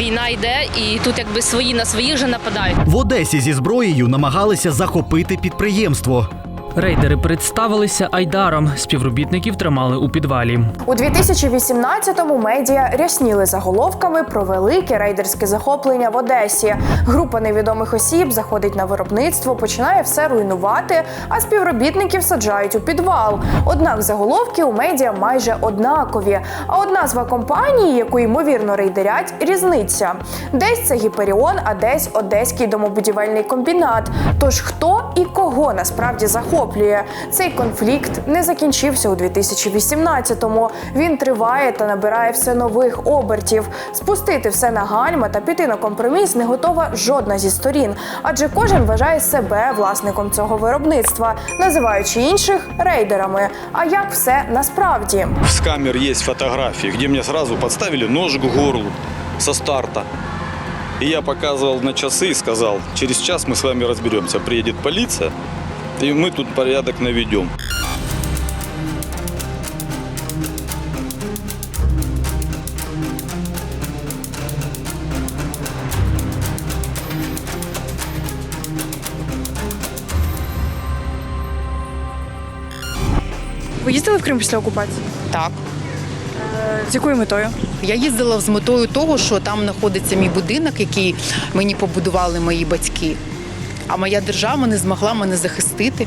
війна йде, і тут якби свої на своїх же нападають. В Одесі зі зброєю намагалися захопити підприємство. Рейдери представилися Айдаром. Співробітників тримали у підвалі. У 2018-му медіа рясніли заголовками про велике рейдерське захоплення в Одесі. Група невідомих осіб заходить на виробництво, починає все руйнувати, а співробітників саджають у підвал. Однак заголовки у медіа майже однакові. А от назва компанії, яку ймовірно рейдерять, різниця. Десь це Гіперіон, а десь Одеський домобудівельний комбінат. Тож хто і кого насправді захоплює? Цей конфлікт не закінчився у 2018-му. Він триває та набирає все нових обертів. Спустити все на гальма та піти на компроміс не готова жодна зі сторін, адже кожен вважає себе власником цього виробництва, називаючи інших рейдерами. А як все насправді? С камер есть фотографии, где мне сразу подставили нож к горлу со старта. И я показывал на часы и сказал, через час мы с вами разберемся. Приедет полиция, и мы тут порядок наведем. Ви їздили в Крим після окупації? Так. З якою метою? Я їздила з метою того, що там знаходиться мій будинок, який мені побудували мої батьки. А моя держава не змогла мене захистити.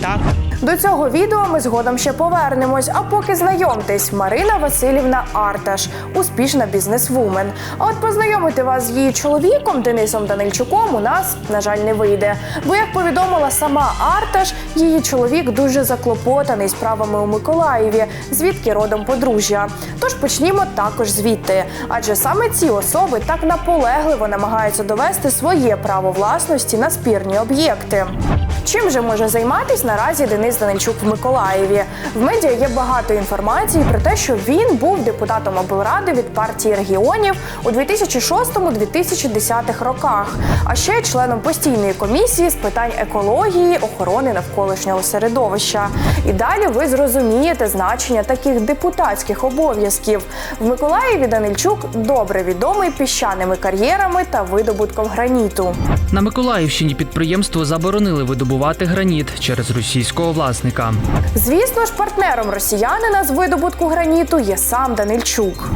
Так. До цього відео ми згодом ще повернемось. А поки знайомтесь, Марина Васильівна Арташ, успішна бізнесвумен. А от познайомити вас з її чоловіком Денисом Данильчуком у нас, на жаль, не вийде. Бо як повідомила сама Арташ, її чоловік дуже заклопотаний справами у Миколаєві, звідки родом подружжя. Тож почнімо також звідти. Адже саме ці особи так наполегливо намагаються довести своє право власності на спірні об'єкти. Чим же може займатись наразі Денис Данильчук в Миколаєві? В медіа є багато інформації про те, що він був депутатом облради від партії регіонів у 2006-2010 роках, а ще членом постійної комісії з питань екології, охорони навколишнього середовища. І далі ви зрозумієте значення таких депутатських обов'язків. В Миколаєві Данильчук добре відомий піщаними кар'єрами та видобутком граніту. На Миколаївщині підприємство заборонили видобувати граніт через російського власника. Звісно ж, партнером росіянина з видобутку граніту є сам Данильчук.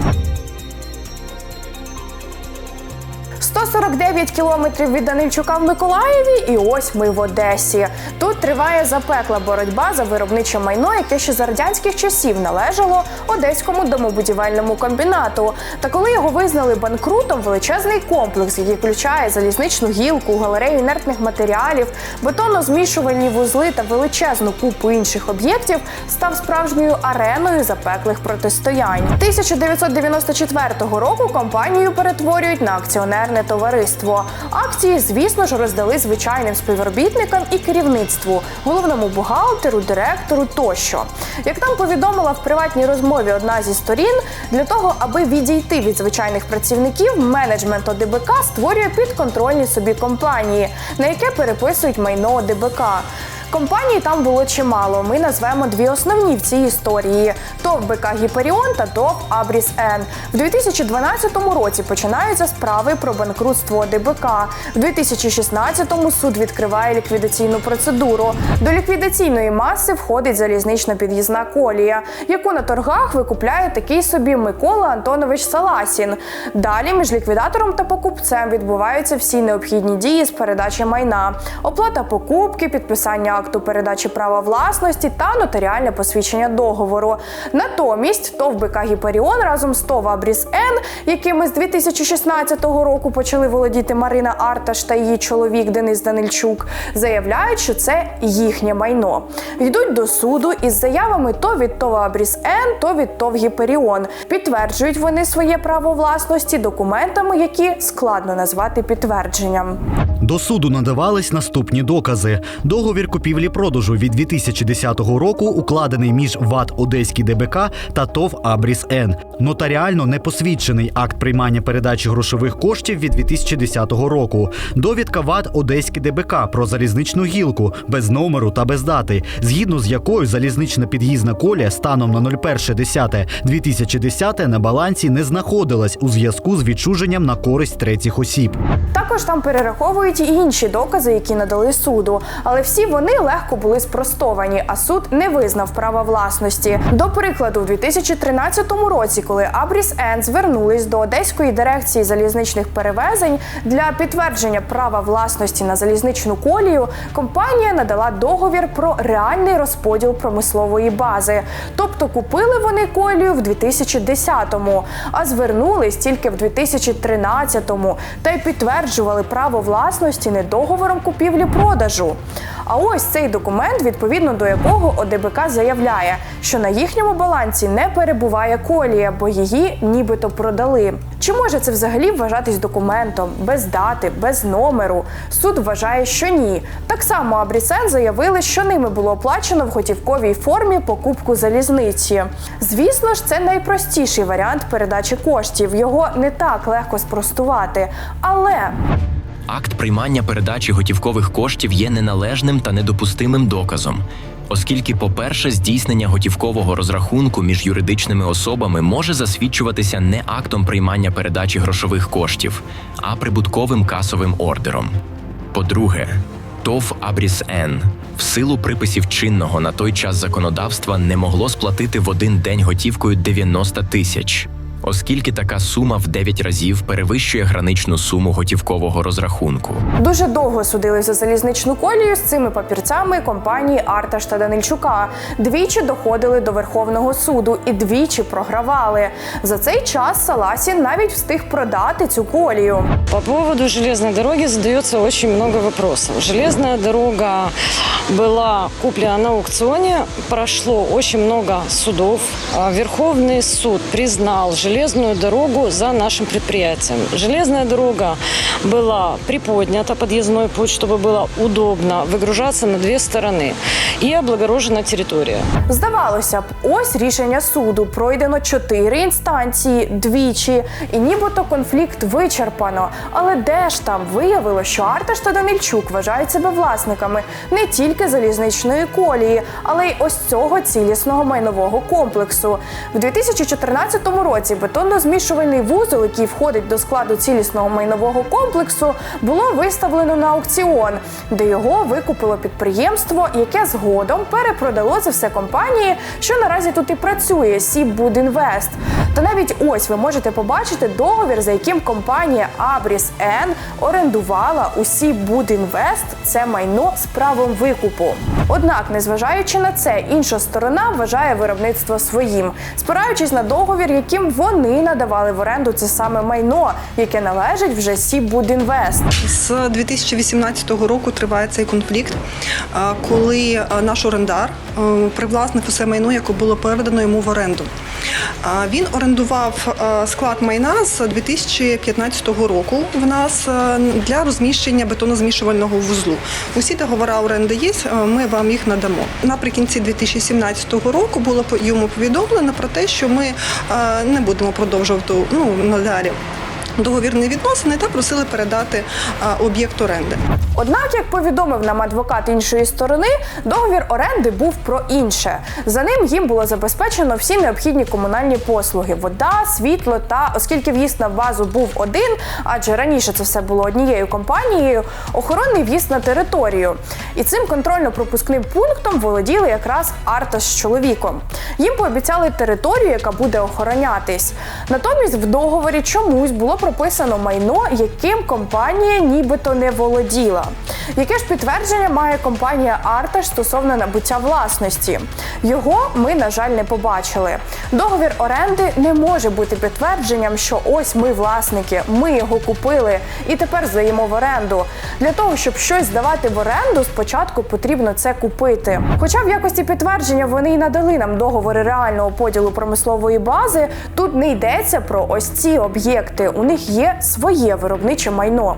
149 кілометрів від Данильчука в Миколаєві, і ось ми в Одесі. Тут триває запекла боротьба за виробниче майно, яке ще за радянських часів належало одеському домобудівельному комбінату. Та коли його визнали банкрутом, величезний комплекс, який включає залізничну гілку, галерею інертних матеріалів, бетонно-змішувальні вузли та величезну купу інших об'єктів, став справжньою ареною запеклих протистоянь. 1994 року компанію перетворюють на акціонерне товариство. Акції, звісно ж, роздали звичайним співробітникам і керівництву, головному бухгалтеру, директору тощо. Як нам повідомила в приватній розмові одна зі сторін, для того, аби відійти від звичайних працівників, менеджмент ОДБК створює підконтрольні собі компанії, на яке переписують майно ОДБК. Компаній там було чимало. Ми назвемо дві основні в цій історії: ТОВ БК Гіперіон та ТОВ Абріс Н. В 2012 році починаються справи про банкрутство ОДБК. В 2016-му суд відкриває ліквідаційну процедуру. До ліквідаційної маси входить залізнична під'їзна колія, яку на торгах викупляє такий собі Микола Антонович Саласін. Далі між ліквідатором та покупцем відбуваються всі необхідні дії з передачі майна, оплата покупки, підписання акту передачі права власності та нотаріальне посвідчення договору. Натомість ТОВ БК Гіперіон разом з ТОВ Абріс Н, якими з 2016 року почали володіти Марина Арташ та її чоловік Денис Данильчук, заявляють, що це їхнє майно. Йдуть до суду із заявами то від ТОВ Абріс Н, то від ТОВ Гіперіон. Підтверджують вони своє право власності документами, які складно назвати підтвердженням. До суду надавались наступні докази. Договір купівлі-продажу від 2010 року укладений між ВАТ Одеський ДБК та ТОВ Абріс Н. Нотаріально не посвідчений акт приймання передачі грошових коштів від 2010 року. Довідка ВАТ Одеський ДБК про залізничну гілку без номеру та без дати, згідно з якою залізнична під'їзна колія станом на 01.10.2010 на балансі не знаходилась у зв'язку з відчуженням на користь третіх осіб. Також там перераховують і інші докази, які надали суду, але всі вони легко були спростовані, а суд не визнав права власності. До прикладу, в 2013 році, коли Абріс Ен звернулись до Одеської дирекції залізничних перевезень для підтвердження права власності на залізничну колію, компанія надала договір про реальний розподіл промислової бази. Тобто купили вони колію в 2010-му, а звернулись тільки в 2013-му та й підтверджували право власності не договором купівлі-продажу. А ось цей документ, відповідно до якого ОДБК заявляє, що на їхньому балансі не перебуває колія, бо її нібито продали. Чи може це взагалі вважатись документом без дати, без номеру? Суд вважає, що ні. Так само Абрісен заявили, що ними було оплачено в готівковій формі покупку залізниці. Звісно ж, це найпростіший варіант передачі коштів. Його не так легко спростувати. Але Акт приймання передачі готівкових коштів є неналежним та недопустимим доказом, оскільки, по-перше, здійснення готівкового розрахунку між юридичними особами може засвідчуватися не актом приймання передачі грошових коштів, а прибутковим касовим ордером. По-друге, ТОВ Абріс Н в силу приписів чинного на той час законодавства не могло сплатити в один день готівкою 90 тисяч. Оскільки така сума в 9 разів перевищує граничну суму готівкового розрахунку. Дуже довго судили за залізничну колію з цими папірцями компанії Арташ та Данильчука. Двічі доходили до Верховного суду і двічі програвали. За цей час Саласін навіть встиг продати цю колію. По поводу железной дороги задается очень много вопросов. Железная дорога была куплена на аукционе, прошло очень много судов. А Верховный суд признал железную дорогу за нашим предприятием. Железная дорога была приподнята, подъездной путь, чтобы было удобно выгружаться на две стороны и облагорожена территория. Здавалося б, ось рішення суду. Пройдено чотири інстанції двічі, і нібито конфлікт вичерпано. Але де ж там виявило, що Арташ та Данильчук вважають себе власниками не тільки залізничної колії, але й ось цього цілісного майнового комплексу. В 2014 році бетонно-змішувальний вузол, який входить до складу цілісного майнового комплексу, було виставлено на аукціон, де його викупило підприємство, яке згодом перепродало це все компанії, що наразі тут і працює Сібудінвест. Та навіть ось ви можете побачити договір, за яким компанія Абріс Н орендувала у Сібудінвест це майно з правом викупу. Однак, незважаючи на це, інша сторона вважає виробництво своїм, спираючись на договір, яким вони надавали в оренду це саме майно, яке належить вже Сібудінвест. З 2018 року триває цей конфлікт, коли наш орендар привласнив усе майно, яке було передано йому в оренду. Він орендував склад майна з 2015 року в нас для розміщення бетонозмішувального вузлу. Усі договори оренди є, ми вам їх надамо. Наприкінці 2017 року було йому повідомлено про те, що ми е, не будемо продовжувати ну, надалі. Договірні відносини та просили передати об'єкт оренди. Однак, як повідомив нам адвокат іншої сторони, договір оренди був про інше. За ним їм було забезпечено всі необхідні комунальні послуги: вода, світло та, оскільки в'їзд на базу був один, адже раніше це все було однією компанією, охоронний в'їзд на територію. І цим контрольно-пропускним пунктом володіли якраз Арта з чоловіком. Їм пообіцяли територію, яка буде охоронятись. Натомість в договорі чомусь було прописано майно, яким компанія нібито не володіла. Яке ж підтвердження має компанія Арташ стосовно набуття власності? Його ми, на жаль, не побачили. Договір оренди не може бути підтвердженням, що ось ми власники, ми його купили і тепер здаємо в оренду. Для того, щоб щось здавати в оренду, спочатку потрібно це купити. Хоча в якості підтвердження вони й надали нам договори реального поділу промислової бази, тут не йдеться про ось ці об'єкти. У них є своє виробниче майно.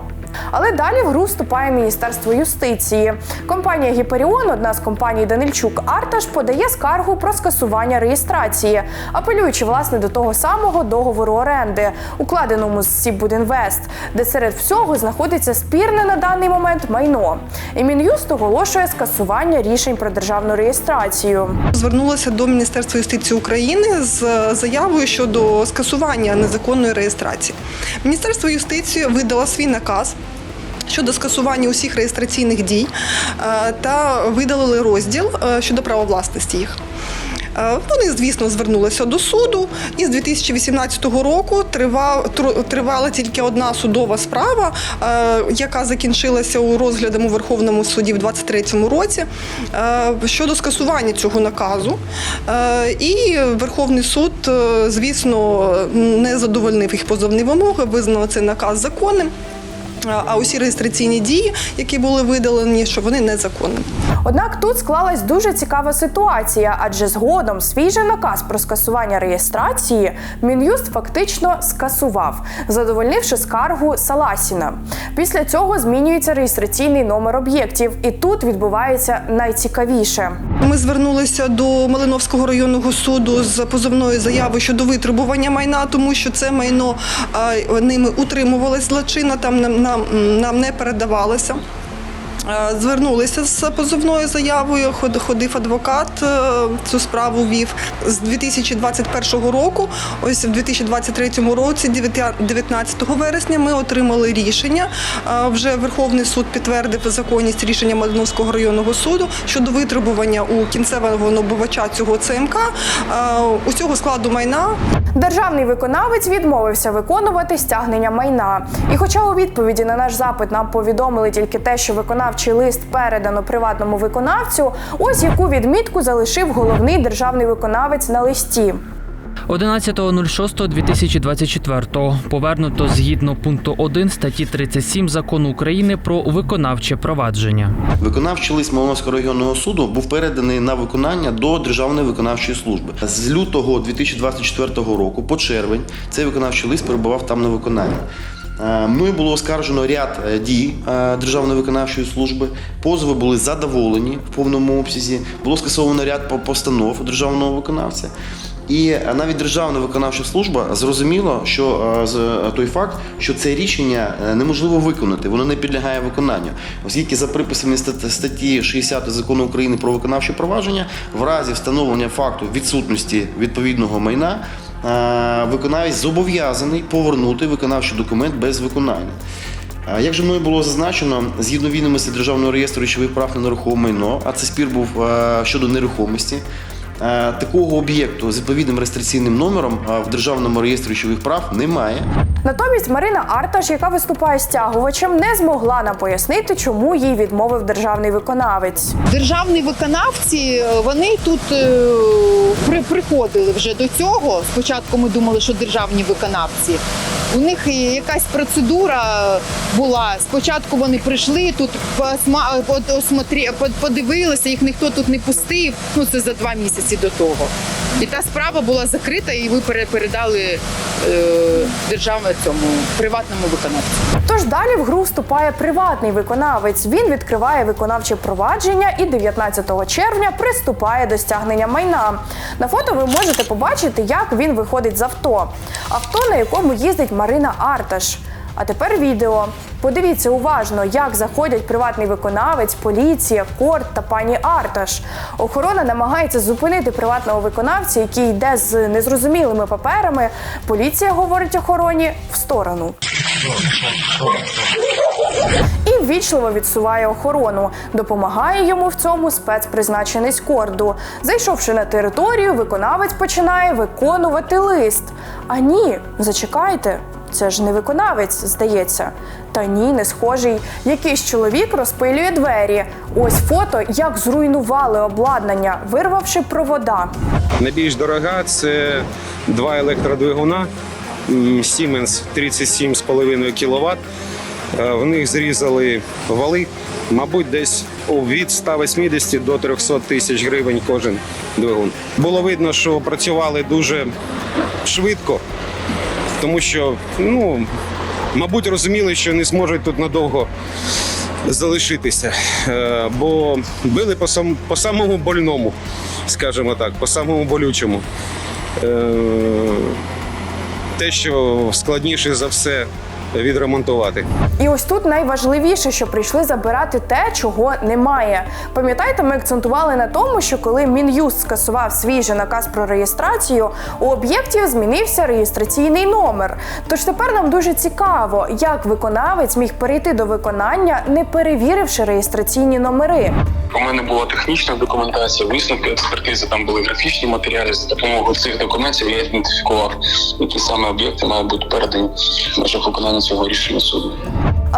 Але далі в гру вступає Міністерство юстиції. Компанія Гіперіон, одна з компаній Данильчук Арташ, подає скаргу про скасування реєстрації, апелюючи власне до того самого договору оренди, укладеному з Сібудінвест, де серед всього знаходиться спірне на даний момент майно. І Мін'юст оголошує скасування рішень про державну реєстрацію. Звернулася до Міністерства юстиції України з заявою щодо скасування незаконної реєстрації. Міністерство юстиції видало свій наказ. Щодо скасування усіх реєстраційних дій е, та видалили розділ е, щодо права власності їх. Е, Вони, звісно, звернулися до суду, і з 2018 року тривав, тривала тільки одна судова справа, яка закінчилася у розглядом у Верховному суді в 2023 році щодо скасування цього наказу. І Верховний суд, звісно, не задовольнив їх позовні вимоги, визнав цей наказ законним. А усі реєстраційні дії, які були видалені, що вони незаконні. Однак тут склалась дуже цікава ситуація, адже згодом свій же наказ про скасування реєстрації Мін'юст фактично скасував, задовольнивши скаргу Саласіна. Після цього змінюється реєстраційний номер об'єктів, і тут відбувається найцікавіше. Ми звернулися до Малиновського районного суду з позовною заявою щодо витребування майна, тому що це майно ними утримувалось злочинно, там нам, нам, не передавалося. Е, Звернулися з позовною заявою, ход- ходив адвокат, е, цю справу вів з 2021 року. Ось в 2023 році, 19 вересня, ми отримали рішення. Е, Вже Верховний суд підтвердив законність рішення Малиновського районного суду щодо витребування у кінцевого набувача цього ЦМК усього складу майна Державний виконавець відмовився виконувати стягнення майна. І хоча у відповіді на наш запит нам повідомили тільки те, що виконавчий лист передано приватному виконавцю, ось яку відмітку залишив головний державний виконавець на листі. 11.06.2024 повернуто згідно пункту 1 статті 37 закону України про виконавче провадження. Виконавчий лист Малиновського районного суду був переданий на виконання до Державної виконавчої служби. З лютого 2024 року по червень цей виконавчий лист перебував там на виконанні. Е, Мною було оскаржено ряд е, дій е, Державної виконавчої служби. Позови були задоволені в повному обсязі. Було скасовано ряд постанов державного виконавця. І навіть Державна виконавча служба зрозуміла, що е, е, той факт, що це рішення е, неможливо виконати, воно не підлягає виконанню, оскільки за приписами статті 60 закону України про виконавче провадження, в разі встановлення факту відсутності відповідного майна. Виконавець зобов'язаний повернути виконавчий документ без виконання. Як же мною було зазначено, згідно відомості Державного реєстру речових прав на нерухоме майно, а це спір був щодо нерухомості. Е, Такого об'єкту з відповідним реєстраційним номером е, в Державному реєстрі речових прав немає. Натомість Марина Арташ, яка виступає стягувачем, не змогла нам пояснити, чому їй відмовив державний виконавець. Державні виконавці е, вони тут е, при, приходили вже до цього. Спочатку ми думали, що державні виконавці. У них якась процедура була. Спочатку вони прийшли тут, подивилися, їх ніхто тут не пустив. Ну це за два місяці до того. І та справа була закрита, і ви пере- передали е, державному цьому приватному виконавцю. Тож далі в гру вступає приватний виконавець. Він відкриває виконавче провадження і 19 червня приступає до стягнення майна. На фото ви можете побачити, як він виходить з авто. Авто, на якому їздить Марина Арташ. А тепер відео. Подивіться уважно, як заходять приватний виконавець, поліція, корт та пані Арташ. Охорона намагається зупинити приватного виконавця, який йде з незрозумілими паперами. Поліція говорить охороні в сторону і ввічливо відсуває охорону. Допомагає йому в цьому спецпризначенець корду. Зайшовши на територію, виконавець починає виконувати лист. А ні, зачекайте. Це ж не виконавець, здається. Та ні, не схожий. Якийсь чоловік розпилює двері. Ось фото, як зруйнували обладнання, вирвавши провода. Найбільш дорога це два електродвигуна Siemens 37,5 кВт. Е, В них зрізали вали, мабуть, десь від 180 до 300 тисяч гривень кожен двигун. Було видно, що працювали дуже швидко, тому що ну, мабуть, розуміли, що не зможуть тут надовго залишитися, Е, бо били по, сам, по самому больному, скажімо так, по самому болючому. Е, Те, що складніше за все відремонтувати. І ось тут найважливіше, що прийшли забирати те, чого немає. Пам'ятаєте, ми акцентували на тому, що коли Мін'юст скасував свій же наказ про реєстрацію, у об'єктів змінився реєстраційний номер. Тож тепер нам дуже цікаво, як виконавець міг перейти до виконання, не перевіривши реєстраційні номери. У мене була технічна документація, висновки експертизи, там були графічні матеріали. За допомогою цих документів я ідентифікував, які саме об'єкти мають бути передані в межах виконання цього рішення суду.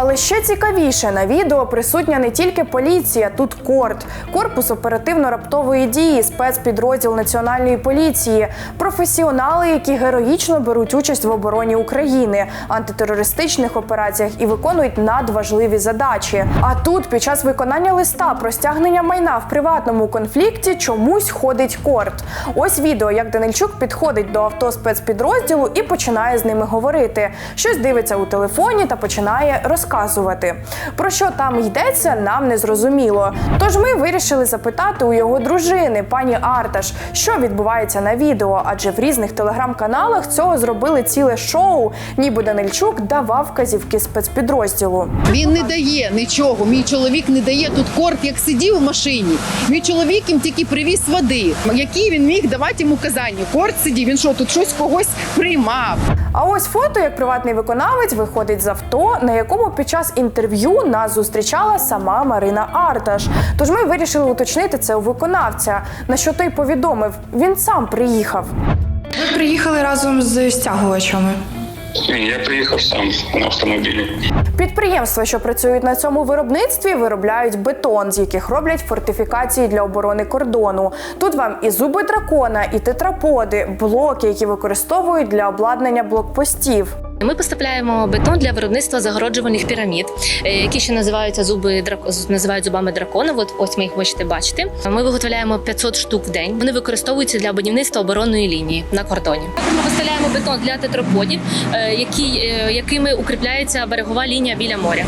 Але ще цікавіше на відео присутня не тільки поліція, тут корт, корпус оперативно-раптової дії, спецпідрозділ національної поліції, професіонали, які героїчно беруть участь в обороні України, антитерористичних операціях і виконують надважливі задачі. А тут, під час виконання листа про стягнення майна в приватному конфлікті, чомусь ходить корт. Ось відео, як Данильчук підходить до авто спецпідрозділу і починає з ними говорити. Щось дивиться у телефоні та починає розказувати. Про що там йдеться, нам не зрозуміло. Тож ми вирішили запитати у його дружини, пані Арташ, що відбувається на відео, адже в різних телеграм-каналах цього зробили ціле шоу, ніби Данильчук давав вказівки спецпідрозділу. Він не дає нічого. Мій чоловік не дає тут корт, як сидів у машині. Мій чоловік їм тільки привіз води. Які він міг давати йому казання? Корт сидів. Він що тут щось когось приймав? А ось фото, як приватний виконавець виходить з авто, на якому під час інтерв'ю нас зустрічала сама Марина Арташ. Тож ми вирішили уточнити це у виконавця. На що той повідомив, він сам приїхав. Ви приїхали разом з стягувачами. Я приїхав сам на автомобілі. Підприємства, що працюють на цьому виробництві, виробляють бетон, з яких роблять фортифікації для оборони кордону. Тут вам і зуби дракона, і тетраподи, блоки, які використовують для обладнання блокпостів. Ми поставляємо бетон для виробництва загороджувальних пірамід, е, які ще називаються зуби називають зубами дракона. От ось ми їх можете бачити. Ми виготовляємо 500 штук в день. Вони використовуються для будівництва оборонної лінії на кордоні. Ми виставляємо бетон для тетраподів, е, які, е, якими укріпляється берегова лінія біля моря.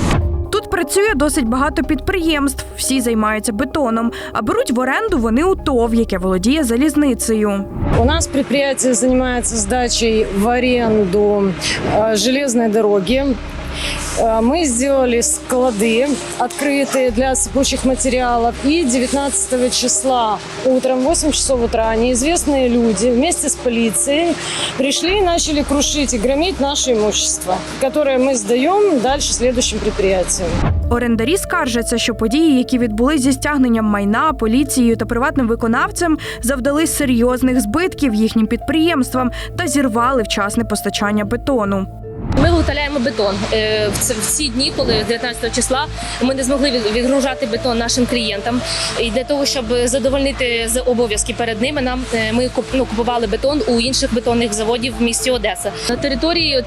Працює досить багато підприємств. Всі займаються бетоном, а беруть в оренду вони у ТОВ, яке володіє залізницею. У нас підприємство займається здачею в оренду железної дороги. Э, Мы сделали склады открытые для сыпучих материалов. И 19 числа утром, в 8 часов утра, неизвестные люди вместе с полицией пришли и начали крушить и громить наше имущество, которое мы сдаем дальше следующим предприятиям. Орендарі скаржаться, що події, які відбулись зі стягненням майна, поліцією та приватним виконавцем, завдали серйозних збитків їхнім підприємствам та зірвали вчасне постачання бетону. Ми виготовляємо бетон Е, в ці- дні, коли 19 числа ми не змогли від- відгружати бетон нашим клієнтам. І для того, щоб задовольнити обов'язки перед ними, нам е, ми ну, купували бетон у інших бетонних заводів в місті Одеса. На території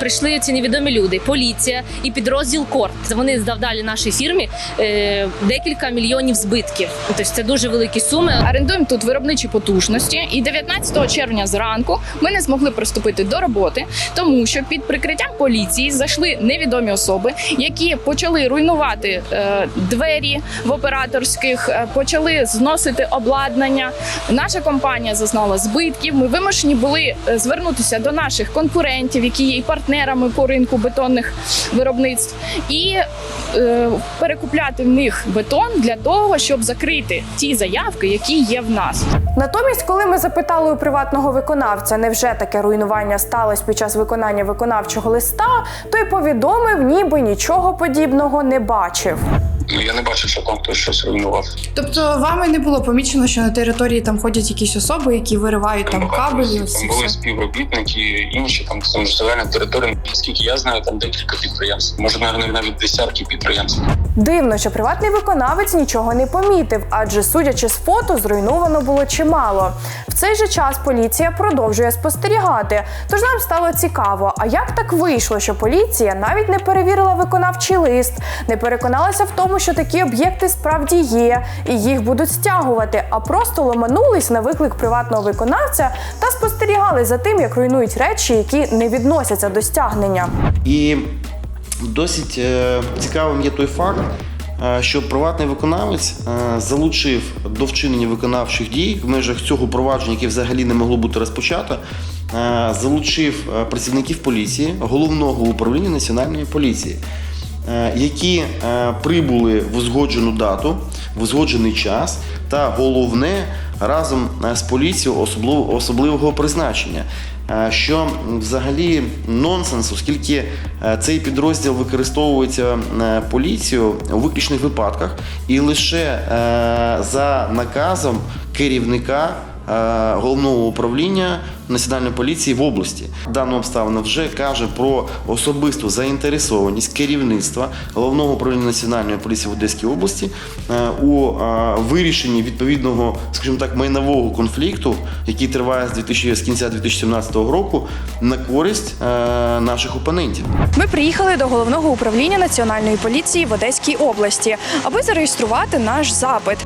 прийшли ці невідомі люди, поліція і підрозділ Корт. Вони завдали нашій фірмі е, декілька мільйонів збитків. Тобто це дуже великі суми. Орендуємо тут виробничі потужності, і 19 червня зранку ми не змогли приступити до роботи, тому що під прикриттям поліції зайшли невідомі особи, які почали руйнувати е, двері в операторських, е, почали зносити обладнання. Наша компанія зазнала збитків. Ми вимушені були е, звернутися до наших конкурентів, які є і партнерами по ринку бетонних виробництв, і перекупляти в них бетон для того, щоб закрити ті заявки, які є в нас. Натомість, коли ми запитали у приватного виконавця, невже таке руйнування сталося під час виконання виконавчого листа, той повідомив, ніби нічого подібного не бачив. Ну, Я не бачив, що там хтось щось руйнував. Тобто вами не було помічено, що на території там ходять якісь особи, які виривають там кабелі. ось Там були все. співробітники, інші там самостійна територія. Наскільки я знаю, там декілька підприємств. Може, навіть навіть десятки підприємств. Дивно, що приватний виконавець нічого не помітив, адже судячи з фото, зруйновано було чимало. В цей же час поліція продовжує спостерігати. Тож нам стало цікаво, а як так вийшло, що поліція навіть не перевірила виконавчий лист, не переконалася в тому, що такі об'єкти справді є, і їх будуть стягувати, а просто ломанулись на виклик приватного виконавця та спостерігали за тим, як руйнують речі, які не відносяться до стягнення. І Досить е, цікавим є той факт, е, що приватний виконавець е, залучив до вчинення виконавчих дій в межах цього провадження, яке взагалі не могло бути розпочато, е, залучив працівників поліції головного управління національної поліції. Е, Які е, прибули в узгоджену дату, в узгоджений час, та головне разом е, з поліцією особливого призначення, що взагалі нонсенс, оскільки цей підрозділ використовується поліцією у виключних випадках і лише за наказом керівника головного управління національної поліції в області. Дана обставина вже каже про особисту заінтересованість керівництва головного управління національної поліції в Одеській області е, у е, вирішенні відповідного, скажімо так, майнового конфлікту, який триває з 2000, з кінця 2017 року, на користь е, наших опонентів. Ми приїхали до головного управління національної поліції в Одеській області, аби зареєструвати наш запит.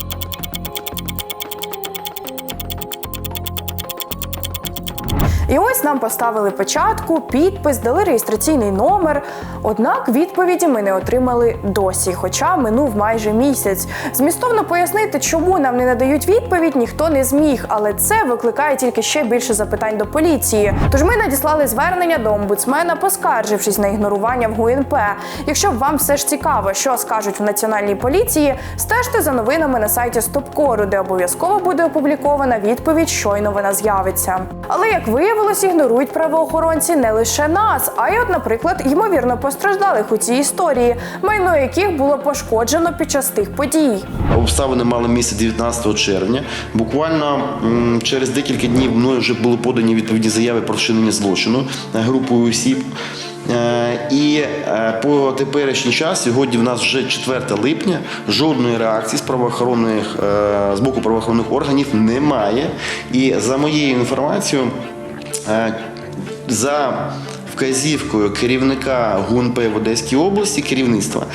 І ось нам поставили печатку, підпис, дали реєстраційний номер. Однак відповіді ми не отримали досі, хоча минув майже місяць. Змістовно пояснити, чому нам не надають відповідь, ніхто не зміг, але це викликає тільки ще більше запитань до поліції. Тож ми надіслали звернення до омбудсмена, поскаржившись на ігнорування в ГУНП. Якщо вам все ж цікаво, що скажуть в національній поліції, стежте за новинами на сайті Стопкору, де обов'язково буде опублікована відповідь, щойно вона з'явиться. Але як виявилось, ігнорують правоохоронці не лише нас, а й, от, наприклад, ймовірно постраждалих у цій історії, майно яких було пошкоджено під час тих подій. Обставини мали місце 19 червня. Буквально через декілька днів мною вже були подані відповідні заяви про вчинення злочину е, групою осіб. Е, І е, по теперішній час, сьогодні в нас вже 4 липня, жодної реакції з правоохоронних з боку правоохоронних органів немає. І за моєю інформацією, за вказівкою керівника ГУНП в Одеській області керівництва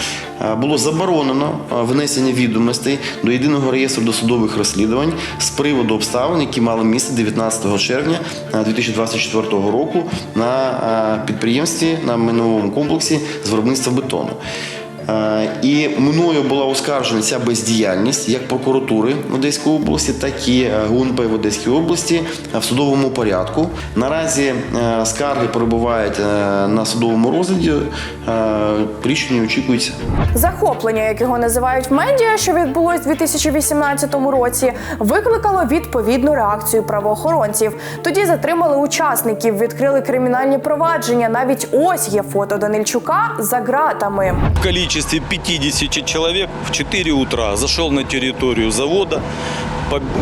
е, було заборонено е, внесення відомостей до єдиного реєстру досудових розслідувань з приводу обставин, які мали місце 19 червня е, 2024 року на е, підприємстві на минулому комплексі з виробництва бетону. Е, І мною була оскаржена ця бездіяльність як прокуратури в Одеської області, так і е, ГУНП в Одеській області е, в судовому порядку. Наразі скарги перебувають на судовому розгляді. Рішення очікується. Захоплення, як його називають в медіа, що відбулось у 2018 році, викликало відповідну реакцію правоохоронців. Тоді затримали учасників, відкрили кримінальні провадження. Навіть ось є фото Данильчука за ґратами. В количестве 50 человек в 4 утра зашел на территорию завода,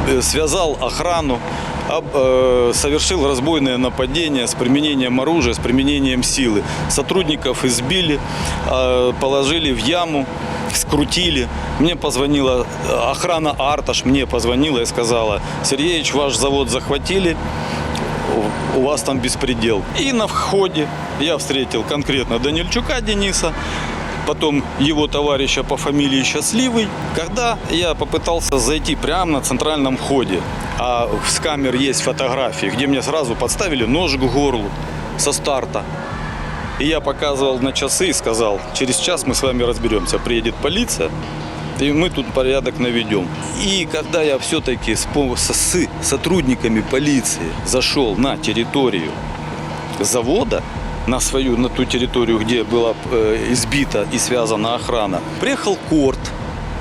э, связал охрану, э, совершил разбойное нападение с применением оружия, с применением силы. Сотрудников избили, э, положили в яму, скрутили. Мне позвонила охрана Арташ, мне позвонила и сказала, Сергеевич, ваш завод захватили, у вас там беспредел. И на входе я встретил конкретно Данильчука Дениса, потом его товарища по фамилии Счастливый. Когда я попытался зайти прямо на центральном входе, а с камер есть фотографии, где мне сразу подставили нож к горлу со старта. И я показывал на часы и сказал, через час мы с вами разберемся. Приедет полиция, и мы тут порядок наведем. И когда я все-таки с, с сотрудниками полиции зашел на территорию завода, на свою, на ту территорию, где была э, избита и связана охрана, приехал Корт,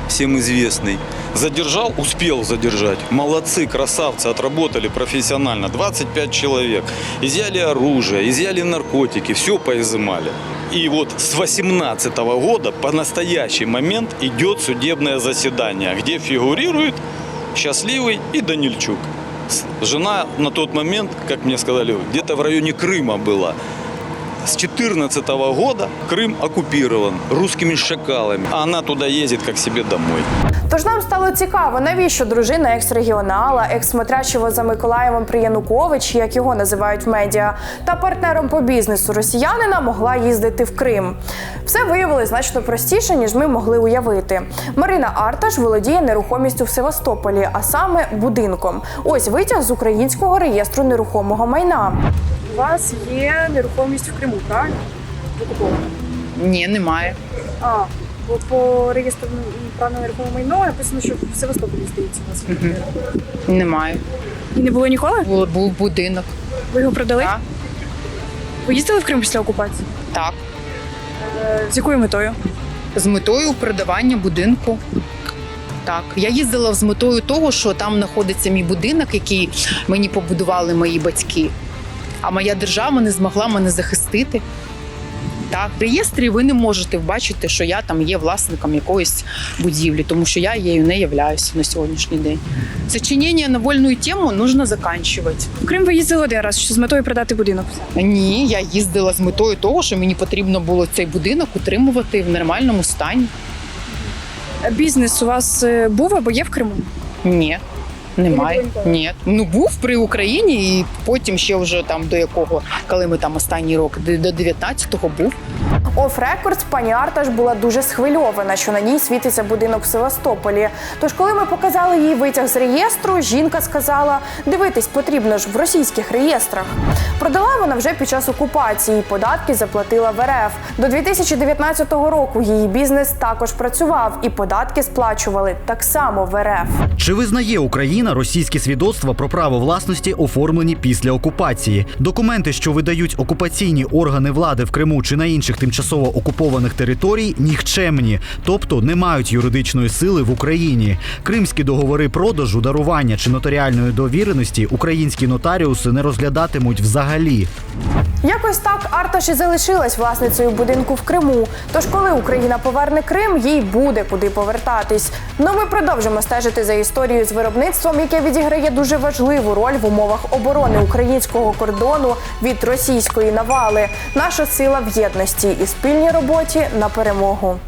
всем известный, задержал, успел задержать. Молодцы, красавцы, отработали профессионально. 25 человек. Изъяли оружие, изъяли наркотики, все поизымали. И вот с 18 года по настоящий момент идет судебное заседание, где фигурирует Счастливый и Данильчук. Жена на тот момент, как мне сказали, где-то в районе Крыма была. С 2014 года Крым оккупирован русскими шакалами, а она туда ездит как себе домой. Тож нам стало цікаво, навіщо дружина екс-регіонала, екс-смотрящого за Миколаєвом при Януковичі, як його називають в медіа, та партнером по бізнесу росіянина могла їздити в Крим. Все виявилось значно простіше, ніж ми могли уявити. Марина Арташ володіє нерухомістю в Севастополі, а саме будинком. Ось витяг з українського реєстру нерухомого майна. У вас є нерухомість в Криму, правильно? Окупована. Ні, немає. А, бо по реєстру права на нерухоме майно написано, що в Севастополі здається у вас. Мгм. Немає. І не було ніколи? Був, був будинок. Ви його продали? Так. Ви їздили в Крим після окупації? Так. Е, з якою метою? З метою продавання будинку. Так, я їздила з метою того, що там знаходиться мій будинок, який мені побудували мої батьки. А моя держава не змогла мене захистити. Так, в реєстрі ви не можете бачити, що я там є власником якоїсь будівлі, тому що я її не являюся на сьогоднішній день. Сочинення на вольну тему потрібно закінчувати. В Крим ви їздили один раз, що з метою продати будинок. Ні, я їздила з метою того, що мені потрібно було цей будинок утримувати в нормальному стані. Е, Бізнес у вас е, був або є в Криму? Ні. Немає. Ні. Ну був при Україні, і потім ще вже там до якого, коли ми там останній рок, до до 19-го був. Оф рекордс пані Арташ була дуже схвильована, що на ній світиться будинок в Севастополі. Тож, коли ми показали їй витяг з реєстру, жінка сказала: дивитись потрібно ж в російських реєстрах. Продала вона вже під час окупації. Податки заплатила в РФ. До 2019 року її бізнес також працював, і податки сплачували так само в РФ. Чи визнає Україна російські свідоцтва про право власності, оформлені після окупації? Документи, що видають окупаційні органи влади в Криму чи на інших тимчасово окупованих територій, нікчемні, тобто не мають юридичної сили в Україні. Кримські договори продажу, дарування чи нотаріальної довіреності українські нотаріуси не розглядатимуть взагалі. Якось так Арташ і залишилась власницею будинку в Криму. Тож, коли Україна поверне Крим, їй буде куди повертатись. Ну ми продовжимо стежити за історією з виробництвом, яке відіграє дуже важливу роль в умовах оборони українського кордону від російської навали. Наша сила в єдності і спільній роботі на перемогу.